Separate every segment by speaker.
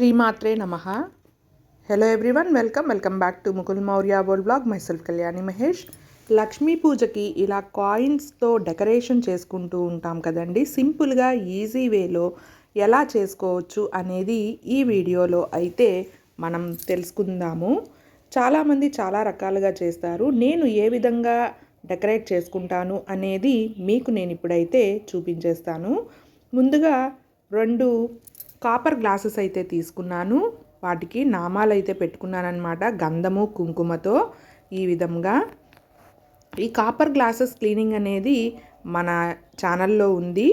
Speaker 1: శ్రీమాత్రే నమ. Hello everyone welcome welcome back to Mukul Maurya world blog myself Kalyani Mahesh Lakshmi పూజకి ఇలా కాయిన్స్తో decoration చేసుకుంటూ ఉంటాం కదండి. సింపుల్గా ఈజీ వేలో ఎలా చేసుకోవచ్చు అనేది ఈ వీడియోలో అయితే మనం తెలుసుకుందాము. చాలామంది చాలా రకాలుగా చేస్తారు. నేను ఏ విధంగా డెకరేట్ చేసుకుంటాను అనేది మీకు నేను ఇప్పుడైతే చూపించేస్తాను. ముందుగా రెండు కాపర్ గ్లాసెస్ అయితే తీసుకున్నాను. వాటికి నామాలు అయితే పెట్టుకున్నాను అనమాట గంధము కుంకుమతో ఈ విధంగా. ఈ కాపర్ గ్లాసెస్ క్లీనింగ్ అనేది మన ఛానల్లో ఉంది.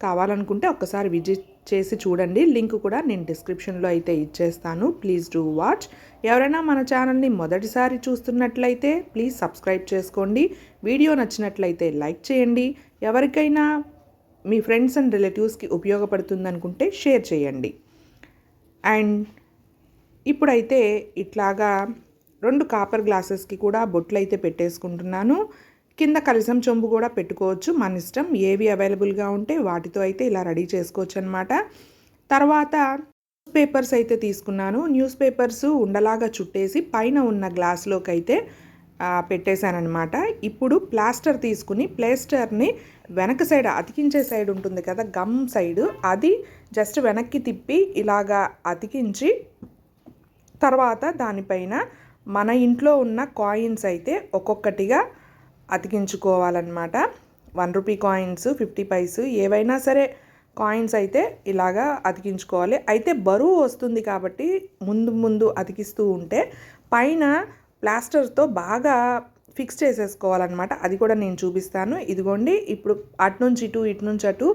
Speaker 1: కావాలనుకుంటే ఒక్కసారి విజిట్ చేసి చూడండి. లింక్ కూడా నేను డిస్క్రిప్షన్లో అయితే ఇచ్చేస్తాను. Please do watch. ఎవరైనా మన ఛానల్ని మొదటిసారి చూస్తున్నట్లయితే ప్లీజ్ సబ్స్క్రైబ్ చేసుకోండి. వీడియో నచ్చినట్లయితే లైక్ చేయండి. ఎవరికైనా మీ ఫ్రెండ్స్ అండ్ రిలేటివ్స్కి ఉపయోగపడుతుంది అనుకుంటే షేర్ చేయండి. అండ్ ఇప్పుడైతే ఇట్లాగా రెండు కాపర్ గ్లాసెస్కి కూడా బొట్లు అయితే పెట్టేసుకుంటున్నాను. కింద కలిసం చెంబు కూడా పెట్టుకోవచ్చు. మన ఇష్టం ఏవి అవైలబుల్గా ఉంటే వాటితో అయితే ఇలా రెడీ చేసుకోవచ్చు అనమాట తర్వాత న్యూస్ పేపర్స్ అయితే తీసుకున్నాను. న్యూస్ పేపర్స్ ఉండలాగా చుట్టేసి పైన ఉన్న గ్లాస్లోకి అయితే పెట్టేశానమాట ఇప్పుడు ప్లాస్టర్ తీసుకుని ప్లాస్టర్ని వెనక సైడ్ అతికించే సైడ్ ఉంటుంది కదా గమ్ సైడ్ అది జస్ట్ వెనక్కి తిప్పి ఇలాగా అతికించి తర్వాత దానిపైన మన ఇంట్లో ఉన్న కాయిన్స్ అయితే ఒక్కొక్కటిగా అతికించుకోవాలన్నమాట. One rupee coins fifty paise ఏవైనా సరే కాయిన్స్ అయితే ఇలాగా అతికించుకోవాలి. అయితే బరువు వస్తుంది కాబట్టి ముందు ముందు అతికిస్తూ ఉంటే పైన ప్లాస్టర్తో బాగా ఫిక్స్ చేసేసుకోవాలన్నమాట. అది కూడా నేను చూపిస్తాను. ఇదిగోండి ఇప్పుడు అటు నుంచి ఇటు ఇటు నుంచి అటు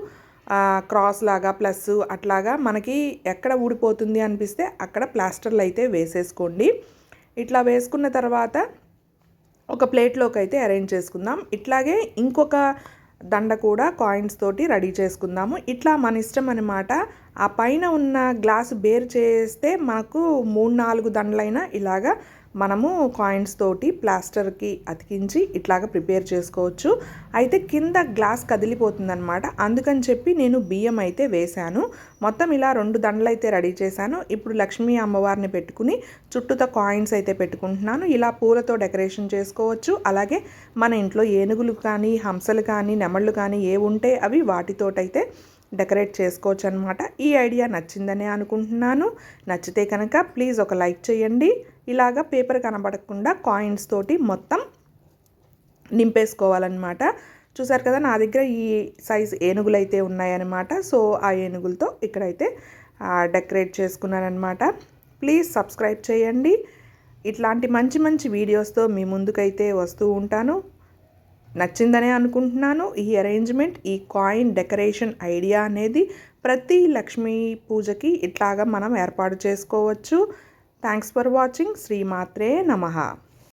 Speaker 1: క్రాస్ లాగా ప్లస్ అట్లాగా మనకి ఎక్కడ ఊడిపోతుంది అనిపిస్తే అక్కడ ప్లాస్టర్లు అయితే వేసేసుకోండి. ఇట్లా వేసుకున్న తర్వాత ఒక ప్లేట్లోకి అయితే అరేంజ్ చేసుకుందాం. ఇట్లాగే ఇంకొక దండ కూడా కాయిన్స్ తోటి రెడీ చేసుకుందాము. ఇట్లా మన ఇష్టం అనమాట ఆ పైన ఉన్న గ్లాస్ బేర్ చేస్తే మనకు మూడు నాలుగు దండలైనా ఇలాగా మనము కాయిన్స్ తోటి ప్లాస్టర్కి అతికించి ఇట్లాగ ప్రిపేర్ చేసుకోవచ్చు. అయితే కింద గ్లాస్ కదిలిపోతుందనమాట అందుకని చెప్పి నేను బియ్యం అయితే వేశాను. మొత్తం ఇలా రెండు దండలు అయితే రెడీ చేశాను. ఇప్పుడు లక్ష్మీ అమ్మవారిని పెట్టుకుని చుట్టూతో కాయిన్స్ అయితే పెట్టుకుంటున్నాను. ఇలా పూలతో డెకరేషన్ చేసుకోవచ్చు. అలాగే మన ఇంట్లో ఏనుగులు కానీ హంసలు కానీ నెమళ్ళు కానీ ఏ ఉంటే అవి వాటితోటైతే డెకరేట్ చేసుకోవచ్చు అనమాట ఈ ఐడియా నచ్చిందనే అనుకుంటున్నాను. నచ్చితే కనుక ప్లీజ్ ఒక లైక్ చేయండి. ఇలాగ పేపర్ కనబడకుండా కాయిన్స్ తోటి మొత్తం నింపేసుకోవాలన్నమాట. చూసారు కదా నా దగ్గర ఈ సైజ్ ఏనుగులు అయితే ఉన్నాయన్నమాట. సో ఆ ఏనుగులతో ఇక్కడైతే డెకరేట్ చేసుకున్నానమాట ప్లీజ్ సబ్స్క్రైబ్ చేయండి. ఇట్లాంటి మంచి మంచి వీడియోస్తో మీ ముందుకైతే వస్తూ ఉంటాను. నచ్చిందనే అనుకుంటున్నాను. ఈ అరేంజ్మెంట్ ఈ కాయిన్ డెకరేషన్ ఐడియా అనేది ప్రతి లక్ష్మీ పూజకి ఇట్లాగా మనం ఏర్పాటు చేసుకోవచ్చు. థ్యాంక్స్ ఫర్ వాచింగ్ శ్రీమాత్రే నమ.